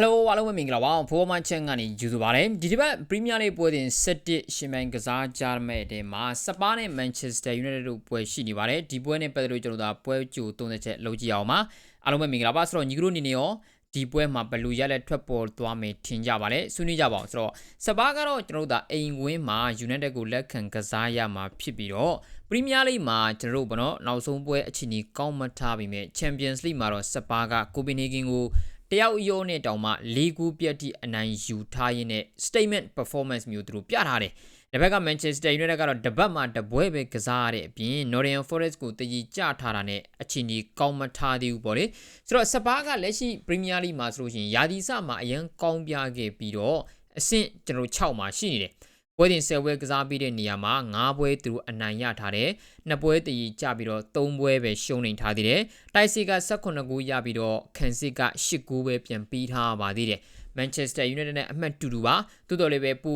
Hello အားလုံးပဲမင်္ဂလာပါဖိုးမချန်ကနေယူဆိုပါတယ်ဒီတစ်ပတ်ပရီးမီးယားလိပွဲစဉ်7ရှင်မိုင်ကစားကြမဲ့တဲ့မှာစပါးနဲ့ Manchester United တို့ပွဲရှိနေပါတယ်ဒီပွဲနဲ့ပတ်သက်လို့ကျွန်တော်တို့ပွဲကြို30ချက်လုပ်ကြည့်အောင်ပါအားလုံးပဲမင်္ဂလာပါဆိုတော့ညီကတို့အနေနဲ့ရောဒီပွဲမှာဘယ်လိုရလက်ထွက်ပေါ်သွားမယ်ထင်ကြပါလဲဆွေးနွေးကြပါအောင်ဆိုတော့စပါးကတော့ကျွန်တော်တို့ဒါအိမ်ဝင်းမှာ United ကိုလက်ခံကစားရမှာဖြစ်ပြီးတော့ပရီးမီးယားလိမှာကျွန်တော်တို့ဘောနော်နောက်ဆုံးပွဲအချိန်ကြီးကောင်းမထားပြီးမြဲ Champions League မှာတော့စပါးကကိုပင်နီဂင်ကို တယောက်ရောနဲ့တောင်မှ၄ခုပြတ်တိအနိုင်ယူထားရင်းနဲ့ statement performance မျိုးသူတို့ပြထားတယ်။ဒီဘက်က Manchester United ကတော့တပတ်မှတပွဲပဲကစားရတဲ့အပြင် Nottingham Forest ကိုတည်ကြထားတာနဲ့အချိန်ကြီးကောင်းမထားသေးဘူးပေါ့လေ။ဆိုတော့စပါးကလက်ရှိ Premier League မှာဆိုလို့ရှိရင်ယာဒီစမှာအရန်ကောင်းပြခဲ့ပြီးတော့အဆင့်ကျွန်တော်6မှာရှိနေတယ်။ ပွဲတင်10ပွဲကစားပြီးတဲ့နေရာမှာ9ပွဲသူတို့အနိုင်ရထားတယ်။နှစ်ပွဲတည်ကြပြီးတော့3ပွဲပဲရှုံးနေထားသေးတယ်။တိုက်စစ်က18ဂိုးရပြီးတော့ကန်စစ်က10ဂိုးပဲပြန်ပြီးထားပါသေးတယ်။ Manchester United နဲ့အမှတ်တူတူပါ။တိုးတော်လေးပဲပူ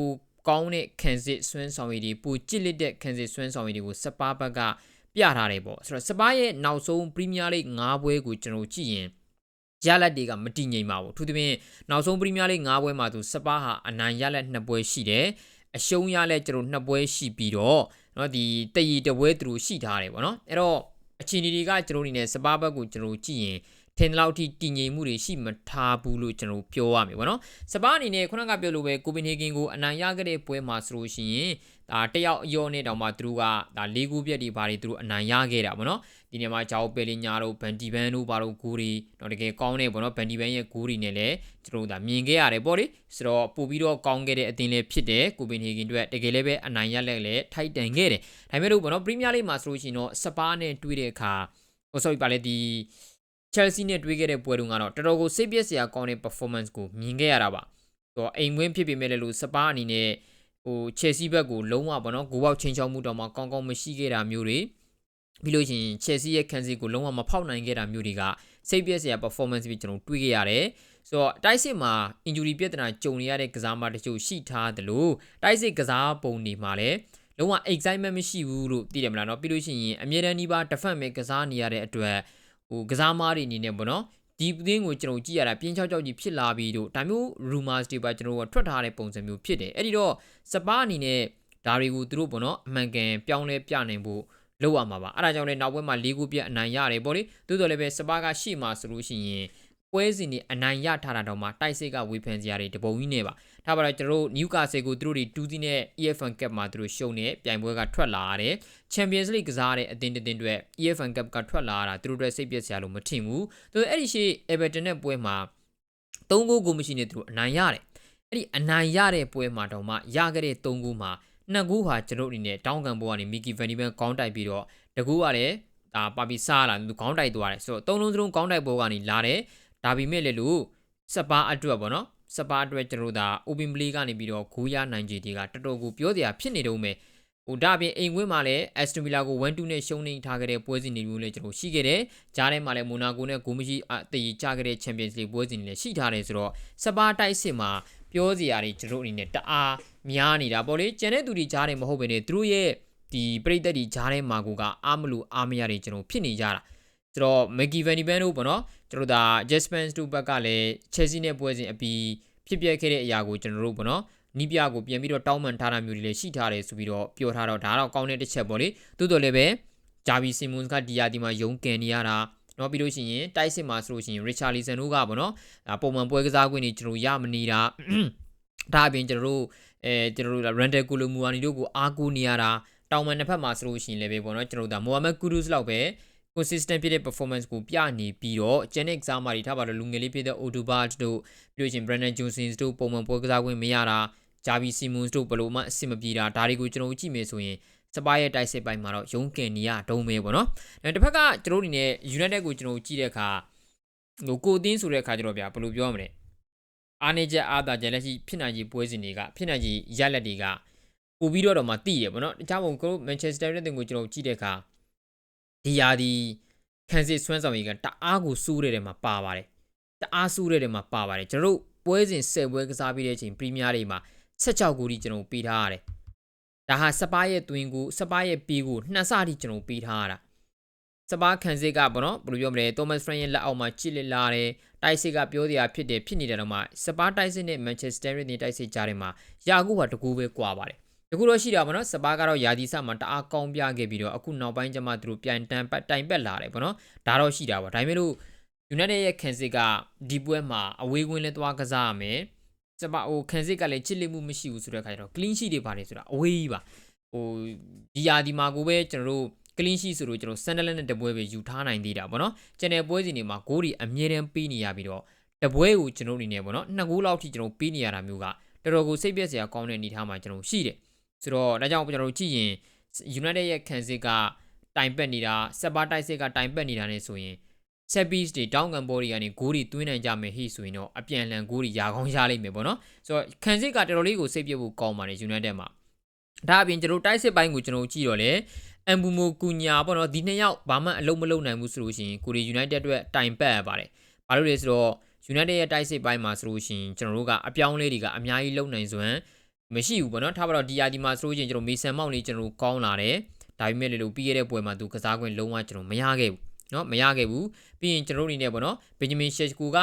ကောင်းတဲ့ကန်စစ်ဆွမ်းဆောင်ရည်တွေပူကြစ်လက်တဲ့ကန်စစ်ဆွမ်းဆောင်ရည်တွေကိုစပါးဘက်ကပြထားတယ်ပေါ့။ဆိုတော့စပါးရဲ့နောက်ဆုံး Premier League 9ပွဲကိုကျွန်တော်ကြည့်ရင်ရလက်တွေကမတည်ငြိမ်ပါဘူး။သူတပင်းနောက်ဆုံးပရီးမီးယားလိ9ပွဲမှာသူစပါးဟာအနိုင်ရလက်2ပွဲရှိတယ်။ အရှုံးရလဲကျွန်တော်နှစ်ပွဲရှိပြီးတော့เนาะဒီတရီတပွဲသူတို့ရှိထားတယ်ပေါ့နော်အဲ့တော့အချီနီတွေကကျွန်တော်အနေနဲ့စပါးဘက်ကိုကျွန်တော်ကြည့်ရင် ထင်လောက်ထိတည်ငြိမ်မှုတွေရှိမထားဘူးလို့ကျွန်တော်ပြောရမယ်ပေါ့နော်စပါးအနေနဲ့ခုနကပြောလို့ပဲကိုပင်ဟေဂင်ကိုအနိုင်ရခဲ့တဲ့ပွဲမှာဆိုလို့ရှိရင်ဒါတယောက်အယောနဲ့တောင်မှသူတို့ကဒါ၄ခုပြက်တွေဘာတွေသူတို့အနိုင်ရခဲ့တာပေါ့နော်ဒီနေ့မှာဂျာအိုပယ်လင်ညာတို့ဗန်ဒီဘန်တို့ဘာတို့ဂူရီတော့တကယ်ကောင်းနေပေါ့နော်ဗန်ဒီဘန်ရဲ့ဂူရီနဲ့လည်းကျွန်တော်တို့ဒါမြင်ခဲ့ရတယ်ပေါ့လေဆိုတော့ပို့ပြီးတော့ကောင်းခဲ့တဲ့အသင်းလေးဖြစ်တယ်ကိုပင်ဟေဂင်တို့တကယ်လည်းပဲအနိုင်ရလက်လည်းထိုက်တန်ခဲ့တယ်ဒါပေမဲ့လို့ပေါ့နော်ပရီးမီးယားလိမှာဆိုလို့ရှိရင်တော့စပါးနဲ့တွေ့တဲ့အခါဟို sorry ပါလေဒီ Chelsea နဲ့တွေ့ခဲ့တဲ့ပွဲတုန်းကတော့တော်တော်ကိုစိတ်ပြည့်စရာကောင်းတဲ့ performance ကိုမြင်ခဲ့ရတာပါ။တော့အိမ်ဝင်းဖြစ်ပေမဲ့လည်းလို့စပါးအနေနဲ့ဟို Chelsea ဘက်ကိုလုံးဝပေါ့နော်ဂိုးပေါက်ချင်းချောင်းမှုတော့မှကောင်းကောင်းမရှိခဲ့တာမျိုးတွေပြီးလို့ရှိရင် Chelsea ရဲ့ခံစီကိုလုံးဝမဖောက်နိုင်ခဲ့တာမျိုးတွေကစိတ်ပြည့်စရာ performance ပြီးကျွန်တော်တွေ့ခဲ့ရတယ်။ဆိုတော့တိုက်စစ်မှာ injury ပြဿနာကြုံနေရတဲ့ကစားမတချို့ရှိထားတယ်လို့တိုက်စစ်ကစားပုံတွေမှာလည်းလုံးဝ excitement မရှိဘူးလို့သိတယ်မလားเนาะပြီးလို့ရှိရင်အမြဲတမ်းဒီပါ defense ပဲကစားနေရတဲ့အတွက် ဟိုကစားမားတွေအနေနဲ့ပေါ့နော်ဒီသင်းကိုကျွန်တော်ကြည့်ရတာပြင်းချောက်ချောက်ကြီးဖြစ်လာပြီးတော့ဒါမျိုး rumors တွေပါကျွန်တော်ကထွက်ထားတဲ့ပုံစံမျိုးဖြစ်တယ်အဲ့ဒီတော့စပါးအနေနဲ့ဒါတွေကိုသူတို့ပေါ့နော်အမှန်ကန်ပြောင်းလဲပြနိုင်ဖို့လောက်ရမှာပါအဲ့ဒါကြောင့်လည်းနောက်ပွဲမှာ၄ခုပြတ်အနိုင်ရတယ်ပေါ့လေသို့တော်လည်းပဲစပါးကရှိမှဆိုလို့ရှိရင် ပွဲစဉ်တွေအနိုင်ရထားတာတော့မှတိုက်စိတ်ကဝေဖန်စရာတွေတပုံကြီးနေပါဒါပါတော့ကျွန်တော်တို့ Newcastle ကိုသူတို့တွေ2စီးနဲ့ EFL Cup မှာသူတို့ရှုံးနေပြိုင်ပွဲကထွက်လာရတယ် Champions League ကစားတဲ့အသင်းတစ်သင်းတွေ EFL Cup ကထွက်လာတာသူတို့တွေစိတ်ပြည့်စရာလို့မထင်ဘူးသူအဲ့ဒီရှိ Everton နဲ့ပွဲမှာ3ဂိုးကိုမရှိနေသူတို့အနိုင်ရတယ်အဲ့ဒီအနိုင်ရတဲ့ပွဲမှာတော့မှရခဲ့တဲ့3ဂိုးမှာနှစ်ဂိုးဟာကျွန်တော်အနေနဲ့တောင်းကန်ဘောကနေမီကီဗန်ဒီဘန်ကောင်းတိုက်ပြီးတော့တကူကလည်းဒါပါပြီးစားလာသူခေါင်းတိုက်သွားတယ်ဆိုတော့သုံးလုံးစလုံးခေါင်းတိုက်ဘောကနေလာတယ် ဒါပေမဲ့လေလို့စပါအတွက်ပေါ့နော်စပါအတွက်ကျွန်တော်တို့ဒါ open play ကနေပြီးတော့ဂိုးရနိုင်ခြေတွေကတော်တော်ကိုပြောစရာဖြစ်နေတော့မယ်ဟိုဒါပြင်အိမ်ဝင်းမှာလည်း Aston Villa ကို1-2နဲ့ရှုံးနေထားခဲ့တဲ့ပွဲစဉ်တွေမျိုးလည်းကျွန်တော်ရှိခဲ့တယ်။ကြားထဲမှာလည်းမိုနာကိုနဲ့ဂိုးမရှိအတည်ကြခဲ့တဲ့ Champions League ပွဲစဉ်တွေလည်းရှိထားတယ်ဆိုတော့စပါတိုက်စစ်မှာပြောစရာတွေကျွန်တော်အနေနဲ့တအားများနေတာပေါ့လေ။ကျန်တဲ့သူတွေကြားထဲမဟုတ်ဘဲနဲ့သူတို့ရဲ့ဒီပရိသတ်တွေကြားထဲမှာကိုကအားမလို့အားမရတွေကျွန်တော်ဖြစ်နေကြတာ။ ဆိုတော့ Maggie Van de Ven တို့ပေါ့နော်ကျွန်တော်ဒါ Jasper တို့ဘက်ကလည်း Chelsea နဲ့ပွဲစဉ်အပြီးဖြစ်ပျက်ခဲ့တဲ့အရာကိုကျွန်တော်တို့ပေါ့နော်နီးပြကိုပြန်ပြီးတော့တောင်းပန်ထားတာမျိုးတွေလည်းရှိထားတယ်ဆိုပြီးတော့ပြောထားတော့ဒါတော့ကောင်းတဲ့တစ်ချက်ပေါ့လေတိုးတော်လည်းပဲဂျာဗီစီမွန်စ်ကဒီယာဒီမှာယုံကန်နေရတာနော်ပြီးလို့ရှိရင်တိုက်စစ်မှာဆိုလို့ရှိရင်ရစ်ချာလီဆန်တို့ကပေါ့နော်ဒါပုံမှန်ပွဲကစားခွင့်တွေကျွန်တော်ရမနေတာဒါအပြင်ကျွန်တော်တို့အဲကျွန်တော်တို့ရန်တယ်ကူလိုမူဝါနီတို့ကိုအားကိုးနေရတာတောင်မန်တစ်ဖက်မှာဆိုလို့ရှိရင်လည်းပဲပေါ့နော်ကျွန်တော်တို့ဒါမိုဟာမက်ကူဒုစ်လောက်ပဲ consistent ဖြစ်တဲ့ performance ကိုပြနေပြီးတော့ Genex စားမာတွေထားပါတော့လူငယ်လေးဖြစ်တဲ့ Odubert တို့ပြီးလို့ရှင် Brandon Johnson တို့ပုံမှန်ပွဲကစားခွင့်မရတာ Javi Simons တို့ဘယ်လိုမှအဆင်မပြေတာဒါတွေကိုကျွန်တော်ကြည့်မယ်ဆိုရင်စပါးရဲ့တိုက်စစ်ပိုင်းမှာတော့ရုံးကန်နေရဒုံးပဲပေါ့နော်။အဲတစ်ဖက်ကကျွန်တော်တို့အနေနဲ့ United ကိုကျွန်တော်ကြည့်တဲ့အခါဟိုကိုအင်းဆိုတဲ့အခါကျတော့ဗျာဘယ်လိုပြောမလဲ။အားနေချက်အားသာချက်လက်ရှိဖြစ်နိုင်ကြီးပွဲစဉ်တွေကဖြစ်နိုင်ကြီးရလက်တွေကပို့ပြီးတော့တော့မှတိတယ်ပေါ့နော်။တခြားပုံကို Manchester United ကိုကျွန်တော်ကြည့်တဲ့အခါ ဒီယာဒီခန်းစစ်ဆွမ်းဆောင်ရေးကတအားကိုစူးတဲ့ထဲမှာပါပါတယ်တအားစူးတဲ့ထဲမှာပါပါတယ်ကျွန်တော်တို့ပွဲစဉ်10ပွဲကစားပြီးတဲ့အချိန်ပရီးမီးယားလိမှာ16ဂိုးထိကျွန်တော်ပေးထားရတယ်ဒါဟာစပါးရဲ့တွင်ကိုစပါးရဲ့ပေးကိုနှစ်ဆထိကျွန်တော်ပေးထားရတာစစပါးခန်စစ်ကပေါ့နော်ဘယ်လိုပြောမလဲ Thomas Frank ရဲ့လက်အောက်မှာချစ်လက်လာတယ်တိုက်စစ်ကပြောစရာဖြစ်တယ်ဖြစ်နေတယ်တော့မှစပါးတိုက်စစ်နဲ့ Manchester United တိုက်စစ်ကြားထဲမှာယာကူဟာတကူပဲကွာပါတယ် တကူတော့ရှိတာပေါ့နော်စပါးကတော့ယာဒီဆမှာတအားကောင်းပြခဲ့ပြီးတော့အခုနောက်ပိုင်းကျမှသူတို့ပြန်တန်ပတ်တိုင်ပက်လာတယ်ပေါ့နော်ဒါတော့ရှိတာပေါ့ဒါပေမဲ့လို့ United ရဲ့ခန်စစ်ကဒီပွဲမှာအဝေးကွင်းလဲသွားကစားရမယ်စပါးဟိုခန်စစ်ကလည်းချစ်လက်မှုမရှိဘူးဆိုတဲ့အခါကျတော့ clean sheet တွေပါတယ်ဆိုတာအဝေးကြီးပါဟိုဒီယာဒီမှာကိုပဲကျွန်တော်တို့ clean sheet ဆိုတော့ကျွန်တော် Sunderland နဲ့တပွဲပဲယူထားနိုင်သေးတာပေါ့နော်ကျန်တဲ့ပွဲစဉ်တွေမှာဂိုးတွေအမြဲတမ်းပေးနေရပြီးတော့တပွဲကိုကျွန်တော်အနေနဲ့ပေါ့နော်နှစ်ဂိုးလောက်ထိကျွန်တော်ပေးနေရတာမျိုးကတော်တော်ကိုစိတ်ပြက်စရာကောင်းတဲ့အနေအထားမှာကျွန်တော်ရှိတယ် ဆိုတော့ဒါကြောင့်ကျွန်တော်ကြည့်ရင် United ရဲ့ခံစစ်ကတိုင်ပက်နေတာဆက်ပါတိုက်စစ်ကတိုင်ပက်နေတာ ਨੇ ဆိုရင် set piece တွေတောင်းကန်ဘော်တွေကနေဂိုးတွေသွင်းနိုင်ကြမယ်ဟိဆိုရင်တော့အပြန်အလှန်ဂိုးတွေရာကောင်းရလိမ့်မယ်ပေါ့နော်ဆိုတော့ခံစစ်ကတော်တော်လေးကိုစိတ်ပြဖို့ကောင်းပါတယ် United မှာဒါအပြင်ကျွန်တော်တိုက်စစ်ပိုင်းကိုကျွန်တော်ကြည့်တော့လေအမ်ဘူမိုကူညာပေါ့နော်ဒီနှစ်ယောက်ဘာမှအလုံးမလုံးနိုင်ဘူးဆိုလို့ရှိရင်ကိုရီ United အတွက်တိုင်ပတ်ရပါတယ်ဘာလို့လဲဆိုတော့ United ရဲ့တိုက်စစ်ပိုင်းမှာဆိုလို့ရှိရင်ကျွန်တော်တို့ကအပြောင်းလဲတွေကအများကြီးလုံနိုင်စွမ်း မရှိဘူးပေါ့နော်ထားပါတော့ဒီယာဒီမှာဆိုလို့ချင်းကျွန်တော်မေဆန်မောက်နေကျွန်တော်ကောင်းလာတယ်ဒါပေမဲ့လေလို့ပြီးခဲ့တဲ့ပွဲမှာသူကစားခွင့်လုံးဝကျွန်တော်မရခဲ့ဘူးနော်မရခဲ့ဘူးပြီးရင်ကျွန်တော်အနေနဲ့ပေါ့နော်ဘင်ဂျမင်ရှက်ကူက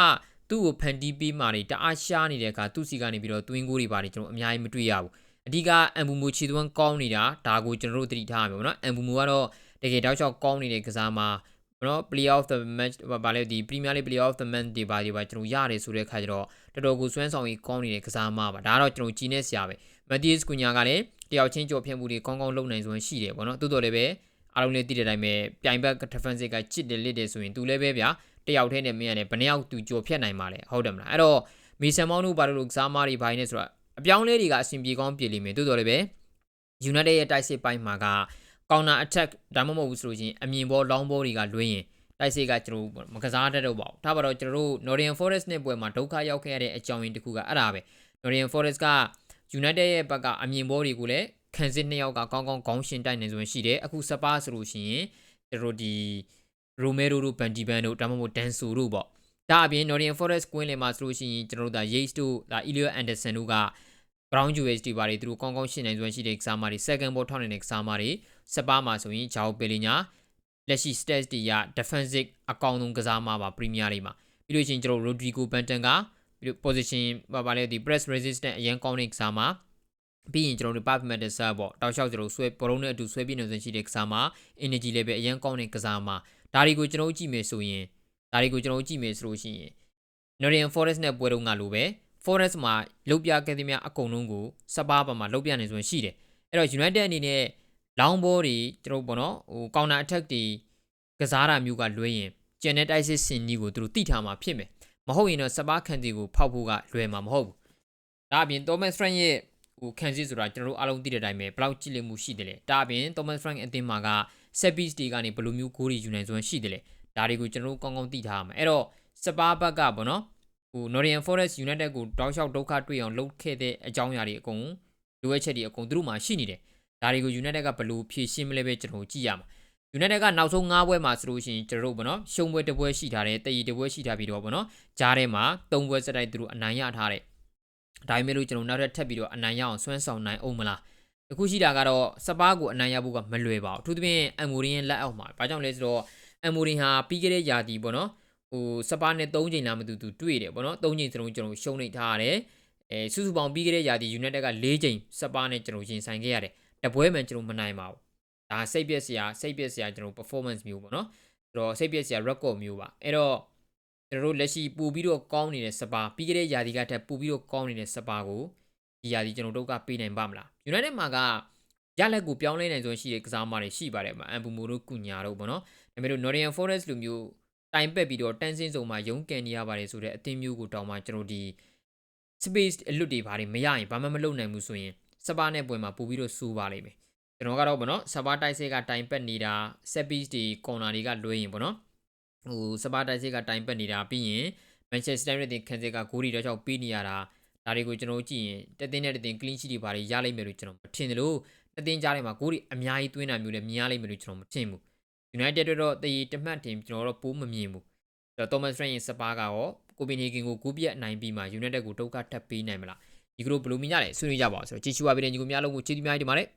သူ့ကိုဖန်တီးပေးမှနေတအားရှားနေတဲ့အခါသူ့စီကနေပြီးတော့ twin goal တွေပါတယ်ကျွန်တော်အများကြီးမတွေ့ရဘူးအဓိကအမ်ဘူမူချီသွန်းကောင်းနေတာဒါကိုကျွန်တော်တို့သတိထားရမယ်ပေါ့နော်အမ်ဘူမူကတော့တကယ်တောက်လျှောက်ကောင်းနေတဲ့ကစားမှာ နော် play of the match ဘာလဲဒီ Premier League play of the match ဒီပါဒီပါကျွန်တော်ရတယ်ဆိုတဲ့ခါကျတော့တော်တော်ကိုစွမ်းဆောင်ရေးကောင်းနေတဲ့ကစားမှာပါဒါကတော့ကျွန်တော်ကြီးနေစရာပဲ Matthias Cunha ကလည်းတယောက်ချင်းကြော်ဖြတ်မှုတွေကောင်းကောင်းလုပ်နိုင်စွမ်းရှိတယ်ပေါ့နော်တိုးတော်လည်းပဲအားလုံးလည်းသိတဲ့အတိုင်းပဲပြိုင်ဘက် defensive ကချစ်တယ်လစ်တယ်ဆိုရင်သူလည်းပဲဗျာတယောက်တည်းနဲ့မင်းရတယ်ဘယ်နှယောက်သူကြော်ဖြတ်နိုင်မှာလဲဟုတ်တယ်မလားအဲ့တော့မီဆန်မောင်းတို့ဘာလို့ကစားမားတွေဘိုင်းနေဆိုတာအပြောင်းလဲတွေကအဆင်ပြေကောင်းပြေလိမ့်မယ်တိုးတော်လည်းပဲ United ရဲ့တိုက်စစ်ပိုင်းမှာက counter attack ဒါမှမဟုတ်ဘူးဆိုလို့ရှိရင်အမြင်ဘော long ball တွေကလွှင်းရင်တိုက်စစ်ကကျွန်တော်မကစားတတ်တော့ပါဘူးဒါပါတော့ကျွန်တော်တို့ Nottingham Forest နဲ့ပွဲမှာဒုက္ခရောက်ခဲ့ရတဲ့အကြောင်းရင်းတစ်ခုကအဲ့ဒါပဲ Nottingham Forest က United ရဲ့ဘက်ကအမြင်ဘောတွေကိုလည်းခံစစ်နှစ်ယောက်ကကောင်းကောင်းခေါင်းရှင်တိုက်နေဆိုရင်ရှိတယ်အခုစပါဆိုလို့ရှိရင်ကျွန်တော်ဒီ Romero တို့ Van de Ven တို့ဒါမှမဟုတ် Danso တို့ပေါ့ဒါအပြင် Nottingham Forest ကွင်းလင်မှာဆိုလို့ရှိရင်ကျွန်တော်တို့ဒါ Yates တို့ဒါ Elliot Anderson တို့က Brown Jewels တွေပါတယ်သူတို့ကောင်းကောင်းရှင်းနိုင်စွမ်းရှိတဲ့ကစားမတွေ second ball ထောက်နေတဲ့ကစားမတွေစပါမှာဆိုရင် Jao Pellegrini လက်ရှိ stats တွေရ defensive အကောင်းဆုံးကစားမပါ Premier League မှာပြီးလို့ရှိရင်ကျွန်တော် Rodrigo Benton ကပြီးလို့ position ဘာပါလဲဒီ press resistant အရင်ကောင်းတဲ့ကစားမပြီးရင်ကျွန်တော်တို့ Pep Mendes ပေါ့တောက်လျှောက်ကျွန်တော်ဆွဲပရုံးနဲ့အတူဆွဲပြနေစွမ်းရှိတဲ့ကစားမ energy level အရင်ကောင်းတဲ့ကစားမဒါတွေကိုကျွန်တော်ကြည့်မယ်ဆိုရင်ဒါတွေကိုကျွန်တော်ကြည့်မယ်ဆိုလို့ရှိရင် Nottingham Forest နဲ့ပွဲတုန်းကလိုပဲ Forest မှာလုတ်ပြခဲ့သမျှအကုန်လုံးကိုစပါးပါမှာလုတ်ပြနေဆိုရင်ရှိတယ်အဲ့တော့ United အနေနဲ့ long ball တွေကျွန်တော်ပေါ့နော်ဟို counter attack တွေကစားတာမျိုးကလွဲရင်ကျန်တဲ့ တိုက်စစ်စင်ကြီးကိုသူတို့တိထားမှာဖြစ်မယ်မဟုတ်ရင်တော့စပါးခန်တီကိုဖောက်ဖို့ကလွယ်မှာမဟုတ်ဘူးဒါအပြင် Thomas Frank ရဲ့ဟိုခန်စီဆိုတာကျွန်တော်တို့အားလုံးသိတဲ့အတိုင်းပဲဘယ်လောက်ကြည့်လိမ့်မှုရှိတယ်လဲဒါအပြင် Thomas Frank အသင်းမှာက set piece တွေကနေဘယ်လိုမျိုးဂိုးတွေယူနိုင်စွမ်းရှိတယ်လဲဒါတွေကိုကျွန်တော်တို့ကောင်းကောင်းသိထားရမှာအဲ့တော့စပါးဘက်ကပေါ့နော် ဟို Nottingham Forest United ကိုတောက်လျှောက်ဒုက္ခတွေ့အောင်လုပ်ခဲ့တဲ့အကြောင်းအရာတွေအကုန်လိုအပ်ချက်တွေအကုန်သူတို့မှာရှိနေတယ်ဒါတွေကို United ကဘယ်လိုဖြည့်ရှင်းမလဲပဲကျွန်တော်ကြည့်ရမှာ United ကနောက်ဆုံး9ပွဲမှာဆိုလို့ရှိရင်ကျွန်တော်တို့ဗောနော်ရှုံးပွဲတစ်ပွဲရှိထားတယ်တည်တပွဲရှိထားပြီးတော့ဗောနော်ကြားထဲမှာ3ပွဲစတိုက်သူတို့အနိုင်ရထားတယ်ဒါပေမဲ့လို့ကျွန်တော်နောက်ထပ်ထပ်ပြီးတော့အနိုင်ရအောင်ဆွမ်းဆောင်နိုင်အောင်မလားအခုရှိတာကတော့စပါးကိုအနိုင်ရဖို့ကမလွယ်ပါဘူးအထူးသဖြင့်အမ်မိုရီရဲ့လက်အောက်မှာဘာကြောင့်လဲဆိုတော့အမ်မိုရီဟာပြီးခဲ့တဲ့ယာတီဗောနော် ဟိုစပါးနဲ့3ချိန်လာမတူတူတွေ့တယ်ဗောနော်3ချိန်စလုံးကျွန်တော်ရှုံးနေထားရတယ်အဲစုစုပေါင်းပြီးခဲ့တဲ့ယာတီ United က4ချိန်စပါးနဲ့ကျွန်တော်ရင်ဆိုင်ခဲ့ရတယ်တပွဲမှကျွန်တော်မနိုင်ပါဘူးဒါစိတ်ပြက်စရာစိတ်ပြက်စရာကျွန်တော် performance မျိုးပေါ့နော်ဆိုတော့စိတ်ပြက်စရာ record မျိုးပါအဲ့တော့ကျွန်တော်တို့လက်ရှိပူပြီးတော့ကောင်းနေတဲ့စပါပြီးခဲ့တဲ့ယာဒီကထက်ပူပြီးတော့ကောင်းနေတဲ့စပါကိုဒီယာဒီကျွန်တော်တို့ကပေးနိုင်ပါမလား United မှာကရလက်ကိုပြောင်းလဲနိုင်စွမ်းရှိတဲ့ကစားမတွေရှိပါတယ်မှာအမ်ဘူမိုတို့ကုညာတို့ပေါ့နော်ဒါပေမဲ့လို့ Nottingham Forest လိုမျိုး တိုင်ပက်ပြီးတော့တန်းစင်းစုံမှာရုံးကန်နေရပါတယ်ဆိုတဲ့အသင်းမျိုးကိုတောင်းမှကျွန်တော်ဒီ space အလွတ်တွေဘာတွေမရရင်ဘာမှမလုပ်နိုင်ဘူးဆိုရင်စပါနဲ့ပွဲမှာပို့ပြီးတော့စူးပါလိမ့်မယ်ကျွန်တော်ကတော့ဗောနော်စပါတိုက်စိတ်ကတိုင်ပက်နေတာ set piece တွေ corner တွေကလွှဲရင်ဗောနော်ဟိုစပါတိုက်စိတ်ကတိုင်ပက်နေတာပြီးရင် Manchester United ခန်းစစ်ကဂိုးတွေတော့ချောက်ပေးနေရတာဒါတွေကိုကျွန်တော်ကြည့်ရင်တသင်းနဲ့တသင်း clean sheet တွေဘာတွေရလိမ့်မယ်လို့ကျွန်တော်မထင်တယ်လို့တသင်းကြားထဲမှာဂိုးတွေအများကြီးသွင်းတာမျိုးလည်းမြင်ရလိမ့်မယ်လို့ကျွန်တော်မထင်ဘူး United တော့တည်တမှတ်တင်ကျွန်တော်တော့ပိုးမမြင်ဘူးဆိုတော့ Thomas Frank ရဲ့စပါကရောကိုပင်ဟီဂင်ကိုကူးပြက်နိုင်ပြီးမှ United ကိုဒုက္ခထပ်ပေးနိုင်မလားဒီကလိုဘယ်လိုမြင်ရလဲဆွေးနွေးကြပါအောင်ဆိုတော့ကြည့်ချူပါပြီးတဲ့ညီကိုများလုံးကိုချီးတီးများကြီးတင်ပါတယ်